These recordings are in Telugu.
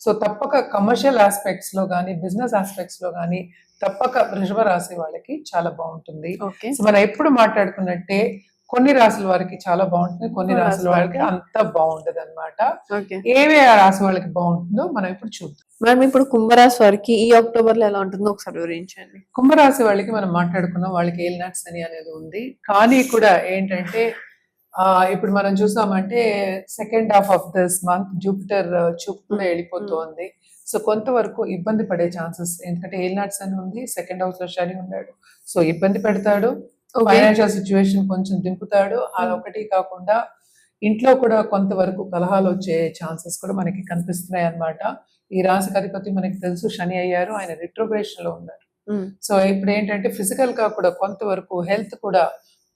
సో తప్పక కమర్షియల్ ఆస్పెక్ట్స్లో కానీ బిజినెస్ ఆస్పెక్ట్స్లో కానీ తప్పక వృషభ రాశి వాళ్ళకి చాలా బాగుంటుంది. సో మనం ఎప్పుడు మాట్లాడుకున్నట్టే కొన్ని రాసుల వారికి చాలా బాగుంటుంది కొన్ని రాసుల వారికి అంత బాగుండదు అనమాట ఏవే ఆ రాశి వాళ్ళకి బాగుంటుందో మనం ఇప్పుడు చూద్దాం. మేడం ఇప్పుడు కుంభరాశి వారికి ఈ అక్టోబర్లో ఎలా ఉంటుందో ఒకసారి వివరించండి. కుంభరాశి వాళ్ళకి మనం మాట్లాడుకున్నాం వాళ్ళకి ఏలినాట్స్ అని అనేది ఉంది. కానీ కూడా ఏంటంటే ఇప్పుడు మనం చూసామంటే second half of this month Jupiter చూపు కూడా వెళ్ళిపోతోంది. సో కొంతవరకు ఇబ్బంది పడే ఛాన్సెస్ ఎందుకంటే ఏలినాట్స్ అని ఉంది సెకండ్ హౌస్లో శని ఉన్నాడు. సో ఇబ్బంది పెడతాడు ఫైనాన్షియల్ సిచ్యువేషన్ కొంచెం దింపుతాడు. అదొకటి కాకుండా ఇంట్లో కూడా కొంతవరకు కలహాలు వచ్చే ఛాన్సెస్ కూడా మనకి కనిపిస్తున్నాయి అన్నమాట. ఈ రాశికి అధిపతి మనకి తెలుసు శని అయ్యారు ఆయన రిట్రోగ్రేషన్లో ఉన్నారు. సో ఇప్పుడు ఏంటంటే ఫిజికల్గా కూడా కొంతవరకు హెల్త్ కూడా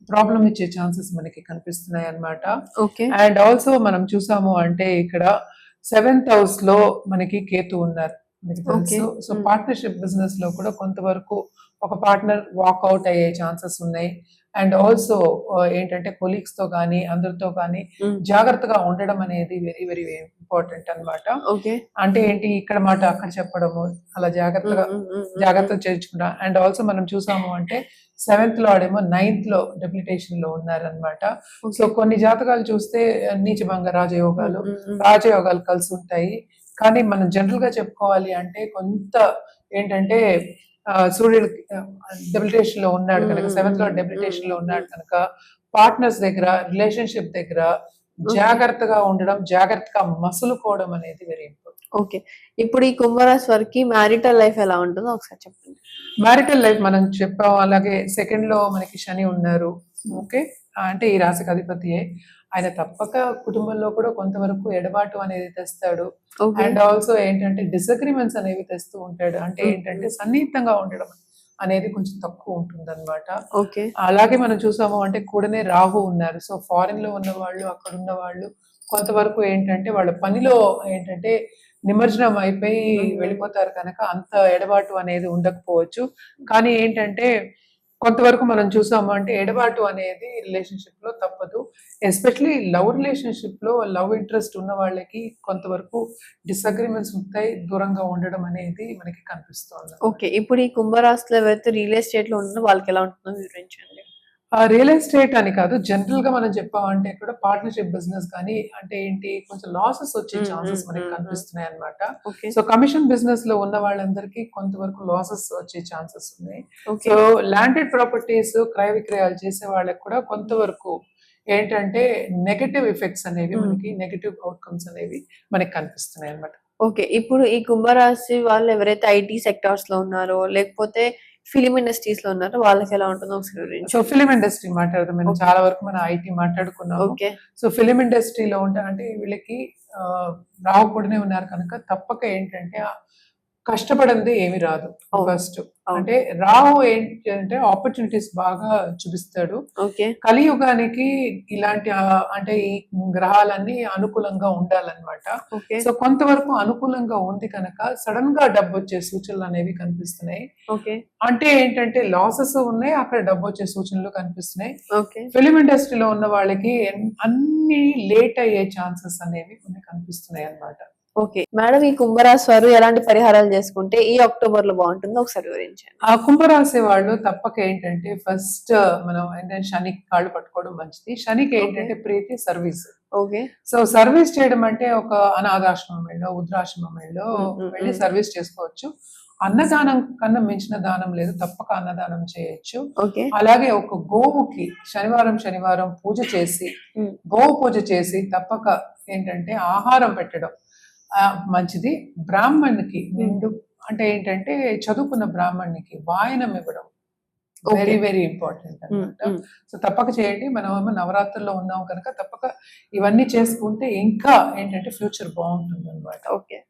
ప్రాబ్లం ఇచ్చే ఛాన్సెస్ మనకి కనిపిస్తున్నాయి అన్నమాట ఓకే అండ్ ఆల్సో మనం చూసాము అంటే ఇక్కడ సెవెంత్ హౌస్లో మనకి కేతు ఉన్నారు మీకు తెలుసు. సో. పార్ట్నర్షిప్ బిజినెస్లో కూడా కొంతవరకు ఒక పార్ట్నర్ వాక్అవుట్ అయ్యే ఛాన్సెస్ ఉన్నాయి. అండ్ ఆల్సో ఏంటంటే కొలీగ్స్తో కానీ అందరితో కానీ జాగ్రత్తగా ఉండడం అనేది వెరీ వెరీ ఇంపార్టెంట్ అన్నమాట. ఓకే అంటే ఏంటి? ఇక్కడ మాట అక్కడ చెప్పడము అలా జాగ్రత్తగా జాగ్రత్త చేర్చుకుంటా అండ్ ఆల్సో మనం చూసాము అంటే సెవెంత్లో ఆడేమో నైన్త్లో డెప్యుటేషన్లో ఉన్నారనమాట సో కొన్ని జాతకాలు చూస్తే నీచభంగ రాజయోగాలు రాజయోగాలు కలిసి ఉంటాయి. కానీ మనం జనరల్గా చెప్పుకోవాలి అంటే కొంత ఏంటంటే సూర్యుడు డెబిలిటేషన్లో ఉన్నాడు కనుక సెవెంత్లో డెబిలిటేషన్లో ఉన్నాడు కనుక పార్ట్నర్స్ దగ్గర రిలేషన్షిప్ దగ్గర జాగ్రత్తగా ఉండడం జాగ్రత్తగా మసులుకోవడం అనేది వెరీ ఇంపార్టెంట్ ఓకే. ఇప్పుడు ఈ కుంభరాశి వారికి మ్యారిటల్ లైఫ్ ఎలా ఉంటుందో ఒకసారి చెప్పండి. మ్యారిటల్ లైఫ్ మనం చెప్పాం అలాగే సెకండ్లో మనకి శని ఉన్నారు. ఓకే? అంటే ఈ రాశికి అధిపతియే ఆయన తప్పక కుటుంబంలో కూడా కొంతవరకు ఎడబాటు అనేది తెస్తాడు. అండ్ ఆల్సో ఏంటంటే డిసగ్రిమెంట్స్ అనేవి తెస్తూ ఉంటాడు. అంటే. ఏంటంటే సన్నిహితంగా ఉండడం అనేది కొంచెం తక్కువ ఉంటుంది అనమాట ఓకే. అలాగే మనం చూసాము అంటే కూడనే రాహు ఉన్నారు. సో ఫారిన్లో ఉన్న వాళ్ళు అక్కడ ఉన్న వాళ్ళు కొంతవరకు ఏంటంటే వాళ్ళ పనిలో ఏంటంటే నిమజ్జనం అయిపోయి. వెళ్ళిపోతారు కనుక అంత ఎడబాటు అనేది ఉండకపోవచ్చు. కానీ ఏంటంటే కొంతవరకు మనం చూసాము అంటే ఎడబాటు అనేది రిలేషన్షిప్లో తప్పదు. ఎస్పెషలీ లవ్ రిలేషన్షిప్లో లవ్ ఇంట్రెస్ట్ ఉన్న వాళ్ళకి కొంతవరకు డిసగ్రిమెంట్స్ ఉంటాయి దూరంగా ఉండడం అనేది మనకి కనిపిస్తుంది. ఓకే ఇప్పుడు ఈ కుంభరాశిలో ఎవరైతే రియల్ ఎస్టేట్లో ఉన్నారో వాళ్ళకి ఎలా ఉంటుందో వివరించండి. రియల్ ఎస్టేట్ అని కాదు జనరల్గా మనం చెప్పామంటే కూడా పార్ట్నర్షిప్ బిజినెస్ కానీ అంటే ఏంటి కొంచెం లాసెస్ వచ్చే ఛాన్సెస్ మనకి కనిపిస్తున్నాయి అన్నమాట. ఓకే. సో కమిషన్ బిజినెస్లో ఉన్న వాళ్ళందరికీ కొంతవరకు లాసెస్ వచ్చే ఛాన్సెస్ ఉన్నాయి. సో ల్యాండెడ్ ప్రాపర్టీస్ క్రయ విక్రయాలు చేసే వాళ్ళకి కూడా కొంతవరకు ఏంటంటే నెగటివ్ ఎఫెక్ట్స్ అనేవి. మనకి నెగటివ్ అవుట్కమ్స్ అనేవి మనకి కనిపిస్తున్నాయి అన్నమాట. ఓకే. ఇప్పుడు ఈ కుంభరాశి వాళ్ళు ఎవరైతే ఐటీ సెక్టార్స్లో ఉన్నారో లేకపోతే ఫిలిం ఇండస్ట్రీస్లో ఉన్నారో. వాళ్ళకి ఎలా ఉంటుందో ఒకసారి సో ఫిలిం ఇండస్ట్రీ మాట్లాడదాం. చాలా వరకు మనం ఐటీ మాట్లాడుకున్నాము. ఓకే. సో ఫిలిం ఇండస్ట్రీలో ఉంటే అంటే వీళ్ళకి ఆ, రావు కూడానే ఉన్నారు కనుక తప్పక ఏంటంటే కష్టపడింది ఏమి రాదు. ఫస్ట్. అంటే రావు ఏంటి అంటే ఆపర్చునిటీస్ బాగా చూపిస్తాడు. ఓకే. కలియుగానికి ఇలాంటి అంటే ఈ గ్రహాలన్నీ అనుకూలంగా ఉండాలన్నమాట. సో కొంతవరకు అనుకూలంగా ఉంది కనుక సడన్గా డబ్బు వచ్చే సూచనలు అనేవి కనిపిస్తున్నాయి. ఓకే. అంటే ఏంటంటే లాసెస్ ఉన్నాయి అక్కడ డబ్బు వచ్చే సూచనలు కనిపిస్తున్నాయి. ఓకే. ఫిలిం ఇండస్ట్రీలో ఉన్న వాళ్ళకి అన్ని లేట్ అయ్యే ఛాన్సెస్ అనేవి మనకి కనిపిస్తున్నాయి అన్నమాట ఓకే. మేడం ఈ కుంభరాశి వారు ఎలాంటి పరిహారాలు చేసుకుంటే ఈ అక్టోబర్లో బాగుంటుందో ఒకసారి వివరించండి. ఆ కుంభరాశి వాళ్ళు తప్పక ఏంటంటే ఫస్ట్ మనం ఏంటంటే శనికి కాళ్ళు పట్టుకోవడం మంచిది. శనికి ఏంటంటే ప్రీతి సర్వీస్. ఓకే. సో సర్వీస్ చేయడం అంటే ఒక అనాథాశ్రమం వెళ్ళో వృద్ధాశ్రమం వెళ్ళో వెళ్ళి. సర్వీస్ చేసుకోవచ్చు. అన్నదానం కన్నా మించిన దానం లేదు. తప్పక అన్నదానం చేయొచ్చు. ఓకే. అలాగే ఒక గోవుకి శనివారం శనివారం పూజ చేసి. గోవు పూజ చేసి తప్పక ఏంటంటే ఆహారం పెట్టడం. మంచిది. బ్రాహ్మణ్కి నిండు అంటే ఏంటంటే చదువుకున్న బ్రాహ్మణునికి వాయనం ఇవ్వడం. వెరీ వెరీ ఇంపార్టెంట్ అనమాట. సో తప్పక చేయండి. మనం నవరాత్రుల్లో ఉన్నాం కనుక తప్పక ఇవన్నీ చేసుకుంటే ఇంకా ఏంటంటే ఫ్యూచర్ బాగుంటుంది అనమాట ఓకే.